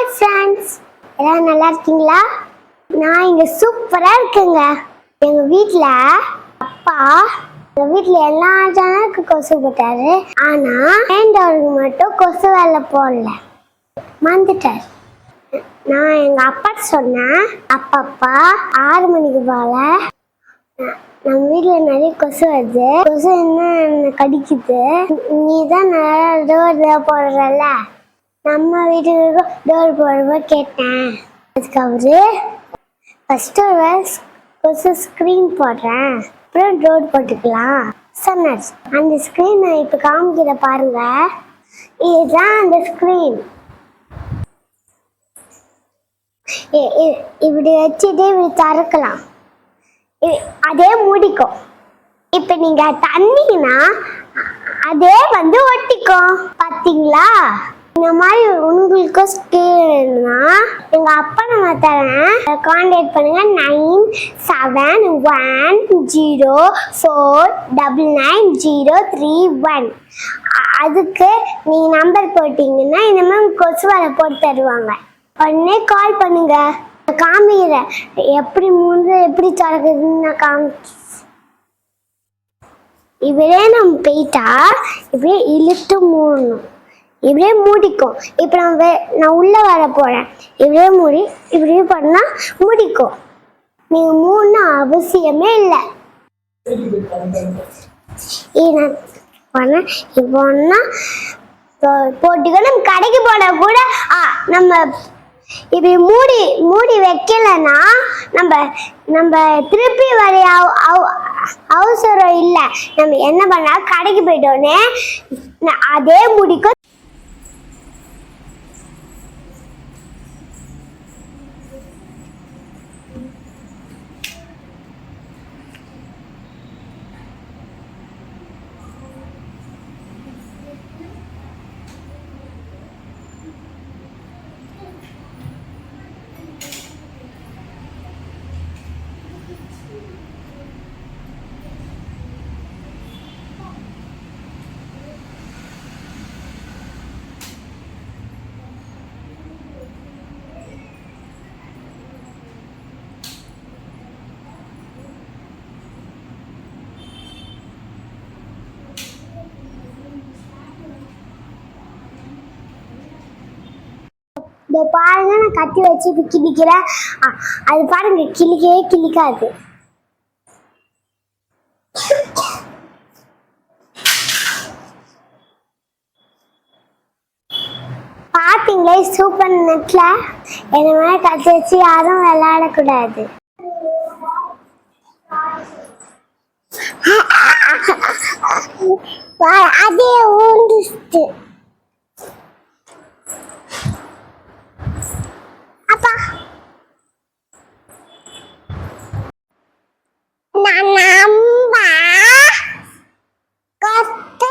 Hi friends எல்லாம் நல்லா இருக்கீங்களா? நான் இங்க சூப்பரா இருக்கேங்க. எங்க வீட்டில் அப்பா எங்க வீட்டில் எல்லா ஜனக்கு கொசு போட்டாரு. ஆனா வேண்டவருக்கு மட்டும் கொசு வேலை போடல. மறந்துட்டார். நான் எங்க அப்பா சொன்னேன் அப்பப்பா ஆறு மணிக்கு போல. நம்ம வீட்டில் நிறைய கொசு வருது. கொசு என்ன கடிக்குது? நீ தான் நல்லா டோர் போடுறல நம்ம வீட்டுக்கு டோர் போடுறப்ப கேட்டேன். அதுக்கு அவரு ஃபர்ஸ்ட் ஒரு கொசு ஸ்க்ரீன் போடுறேன். அப்புறம் டோர் போட்டுக்கலாம். சொன்னார். அந்த ஸ்க்ரீன் நான் இப்போ காமிக்கிற பாருங்க. இதுதான் அந்த ஸ்க்ரீன் இப்படி வச்சுட்டு இப்படி திறக்கலாம். அதே மூடிக்கும். இப்போ நீங்க தண்ணீங்கன்னா அதே வந்து ஒட்டிக்கும். பார்த்தீங்களா இந்த மாதிரி உங்களுக்கு ஸ்கேல்னா எங்க அப்பா நான் தரேன். காண்டாக்ட் பண்ணுங்க. Nine seven one zero four double nine zero three one அதுக்கு நீங்கள் நம்பர் போட்டீங்கன்னா இந்த மாதிரி கொசு வலை போட்டு தருவாங்க. உடனே கால் பண்ணுங்க. காமிக்கிறேன். எப்படி மூணு எப்படி திறக்குதுன்னு நான் காமி இவரே நம்ம போயிட்டா இப்படியே இழுத்து மூடணும். இப்படியே மூடிக்கும். இப்போ நான் வே நான் உள்ளே வர போகிறேன் இப்படியே மூடி இப்படியே பண்ணால் மூடிக்கும். நீங்கள் மூணு அவசியமே இல்லை. நான் பண்ணேன் இப்போ நம்ம கடைக்கு போனால் கூட நம்ம இப்படி மூடி மூடி வைக்கலைன்னா நம்ம நம்ம திருப்பி வர அவ- அவசரம் இல்லை. நம்ம என்ன பண்ணா கடைக்கு போயிட்டோன்னே அதே முடிக்கும் இந்த பாருங்க நான் கத்தி வச்சு இப்ப கிழிக்கிறேன். அது பாருங்க கிளிக்கவே கிளிக்காது பார்த்தீங்களே சூப்பர் நெட்ல? என்ன மாதிரி கத்தி வச்சு யாரும் விளையாடக்கூடாது. அதே ஊந்துச்சு அப்பா நான் நம்ப கொத்து